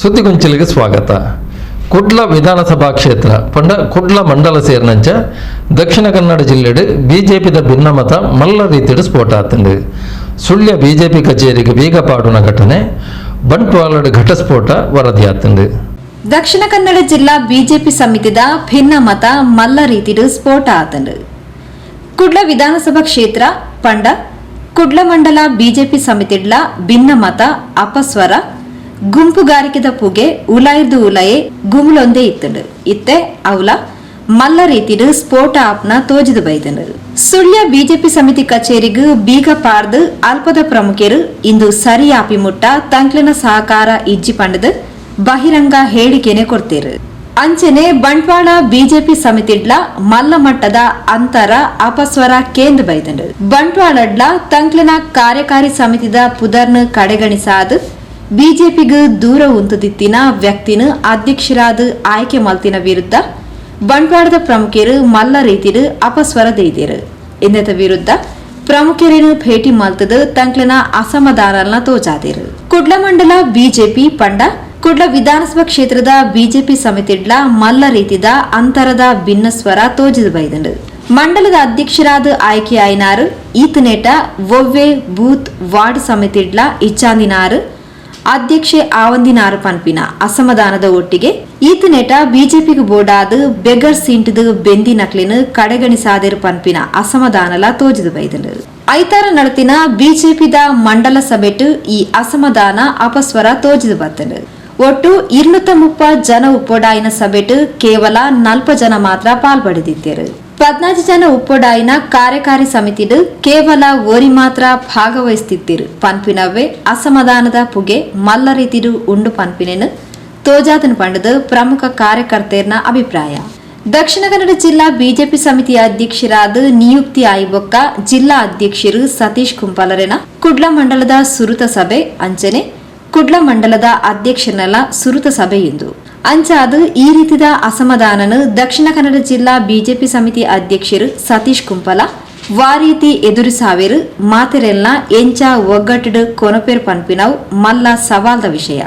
ಸುದ್ದಿಗೊಂಚಲಿಗೆ ಸ್ವಾಗತ. ಕುಡ್ಲ ವಿಧಾನಸಭಾ ಕ್ಷೇತ್ರ, ಪಂಡ ಕುಡ್ಲ ಮಂಡಲ ಸೇರಿನಂಚ ದಕ್ಷಿಣ ಕನ್ನಡ ಜಿಲ್ಲೆಡ್ ಬಿಜೆಪಿದ ಭಿನ್ನಮತ ಮಲ್ಲ ರೀತಿಡ್ ಸ್ಫೋಟ ಆತಂಡು. ಸುಳ್ಯ ಬಿಜೆಪಿ ಕಚೇರಿಗೆ ಬೀಗ ಪಾಡುನ ಘಟನೆ ಬಂಟ್ವಾಲಡ್ ಘಟಸ್ಫೋಟ ವರದಿ ಆತಂಡು. ದಕ್ಷಿಣ ಕನ್ನಡ ಜಿಲ್ಲಾ ಬಿಜೆಪಿ ಸಮಿತಿದ ಭಿನ್ನಮತ ಮಲ್ಲ ರೀತಿಡು ಸ್ಫೋಟ ಆತಂಡು. ಕುಡ್ಲ ವಿಧಾನಸಭಾ ಕ್ಷೇತ್ರ, ಪಂಡ ಕುಡ್ಲ ಮಂಡಲ ಬಿಜೆಪಿ ಸಮಿತಿಡ್ಲ ಭಿನ್ನಮತ ಅಪಸ್ವರ ಗುಂಪುಗಾರಿಕೆದ ಪುಗೆ ಉಲಾಯ್ದು ಉಲಯೆ ಗುಮ್ಲೊಂದೇ ಇತ್ತಂಡು ಇತ್ತೆ ಅವಲ ಮಲ್ಲ ರೀತಿಡ್ ಸ್ಫೋಟ ಆಪ್ನ ತೋಜಿದು ಬೈದಂಡು ಸುಳ್ಯ ಬಿಜೆಪಿ ಸಮಿತಿ ಕಚೇರಿಗೂ ಬೀಗ ಪಾರ್ದು ಅಲ್ಪದ ಪ್ರಮುಖರು ಇಂದು ಸರಿ ಆಪಿ ಮುಟ್ಟ ತಂಕ್ಲಿನ ಸಹಕಾರ ಇಜ್ಜಿ ಪಂಡದು ಬಹಿರಂಗ ಹೇಳಿಕೆನೆ ಕೊಡ್ತೀರು. ಅಂಚನೆ ಬಂಟ್ವಾಳ ಬಿಜೆಪಿ ಸಮಿತಿಡ್ಲ ಮಲ್ಲ ಮಟ್ಟದ ಅಂತರ ಅಪಸ್ವರ ಕೇಂದ್ರ ಬೈದಂಡು ಬಂಟ್ವಾಳಡ್ಲ ತಂಕ್ಲಿನ ಕಾರ್ಯಕಾರಿ ಸಮಿತಿದ ಪುದರ್ನ ಕಡೆಗಣಿಸಾದು ಬಿಜೆಪಿಗೂ ದೂರ ಉಂತದಿತ್ತಿನ ವ್ಯಕ್ತಿನ ಅಧ್ಯಕ್ಷರಾದ ಆಯ್ಕೆ ಮಲ್ತಿನ ವಿರುದ್ಧ ಬಂಟ್ವಾಳದ ಪ್ರಮುಖರು ಮಲ್ಲ ರೀತಿಡು ಅಪಸ್ವರ ಇನ್ನತ ವಿರುದ್ಧ ಪ್ರಮುಖರೇನು ಭೇಟಿ ಮಲ್ತದ ತಂಕ್ಲಿನ ಅಸಮಾಧಾನ ತೋಜಾದಿರು. ಕುಡ್ಲ ಮಂಡಲ ಬಿಜೆಪಿ ಪಂಡ ಕುಡ್ಲ ವಿಧಾನಸಭಾ ಕ್ಷೇತ್ರದ ಬಿಜೆಪಿ ಸಮಿತಿಡ್ಲ ಮಲ್ಲ ರೀತಿದ ಅಂತರದ ಭಿನ್ನ ಸ್ವರ ತೋಜಿದು ಬೈದಂಡು ಮಂಡಲದ ಅಧ್ಯಕ್ಷರಾದ ಆಯ್ಕೆ ಆಯ್ನಾರು ಈತನೇಟ ಒವ್ವೆ ಬೂತ್, ವಾರ್ಡ್ ಸಮಿತಿಡ್ಲ ಇಚ್ಚಾಂದಿನಾರು ಅಧ್ಯಕ್ಷೆ ಆವಂದಿನ ಆರಪನ್ಪಿನ ಅಸಮಾಧಾನದ ಒಟ್ಟಿಗೆ ಈತ ನೆಟ ಬಿಜೆಪಿಗೆ ಬೋಡಾದ ಬೆಗರ್ ಸೀಂಟದು ಬೆಂದಿ ನಕ್ಲಿನ ಕಡೆಗಣಿಸಾದಿರು ಪನ್ಪಿನ ಅಸಮಾಧಾನಲ ತೋಜದು ಬೈದಲು. ಐತಾರ ನಡತಿನ ಬಿಜೆಪಿದ ಮಂಡಲ ಸಭೆಟು ಈ ಅಸಮಾಧಾನ ಅಪಸ್ವರ ತೋಜದು ಬತ್ತಲು ಒಟ್ಟು ಇರ್ನುತ ಮುಪ್ಪ ಜನ ಉಪ್ಪೊಡಾಯಿನ ಸಭೆಟು ಕೇವಲ ನಲ್ಪ ಜನ ಮಾತ್ರ ಪಾಲ್ಪಡೆದಿದ್ದರು. ಪದ್ನಾಜು ಜನ ಉಪ್ಪೊಡಾಯಿನ ಕಾರ್ಯಕಾರಿ ಸಮಿತಿಡು ಕೇವಲ ಓರಿ ಮಾತ್ರ ಭಾಗವಹಿಸ್ತಿದ್ದಿರು. ಪನ್ಪಿನವೇ ಅಸಮಾಧಾನದ ಪುಗೆ ಮಲ್ಲ ರೀತಿಡು ಉಂಡು ಪನ್ಪಿನೇನು ತೋಜಾತನ ಪಂಡದ ಪ್ರಮುಖ ಕಾರ್ಯಕರ್ತೆಯರ್ನ ಅಭಿಪ್ರಾಯ. ದಕ್ಷಿಣ ಕನ್ನಡ ಜಿಲ್ಲಾ ಬಿಜೆಪಿ ಸಮಿತಿಯ ಅಧ್ಯಕ್ಷರಾದ ನಿಯುಕ್ತಿ ಆಯೋಗ ಜಿಲ್ಲಾ ಅಧ್ಯಕ್ಷರು ಸತೀಶ್ ಕುಂಪಲರೇನ ಕುಡ್ಲ ಮಂಡಲದ ಸುರುತ ಸಭೆ ಅಂಚನೆ ಕುಡ್ಲ ಮಂಡಲದ ಅಧ್ಯಕ್ಷನಲ್ಲ ಸುರುತ ಸಭೆ ಎಂದು ಅಂಚಾದು ಈ ರೀತಿದ ಅಸಮಾಧಾನನು ದಕ್ಷಿಣ ಕನ್ನಡ ಜಿಲ್ಲಾ ಬಿಜೆಪಿ ಸಮಿತಿ ಅಧ್ಯಕ್ಷರು ಸತೀಶ್ ಕುಂಪಲ ವಾರೀತಿ ಎದುರು ಸಾವಿರ, ಮಾತೆರೆಲ್ನ ಎಂಚ ಒಗ್ಗಟ್ಟು ಕೊನಪೇರ್ ಪನ್ಪಿನವು ಮಲ್ಲ ಸವಾಲ್ದ ವಿಷಯ.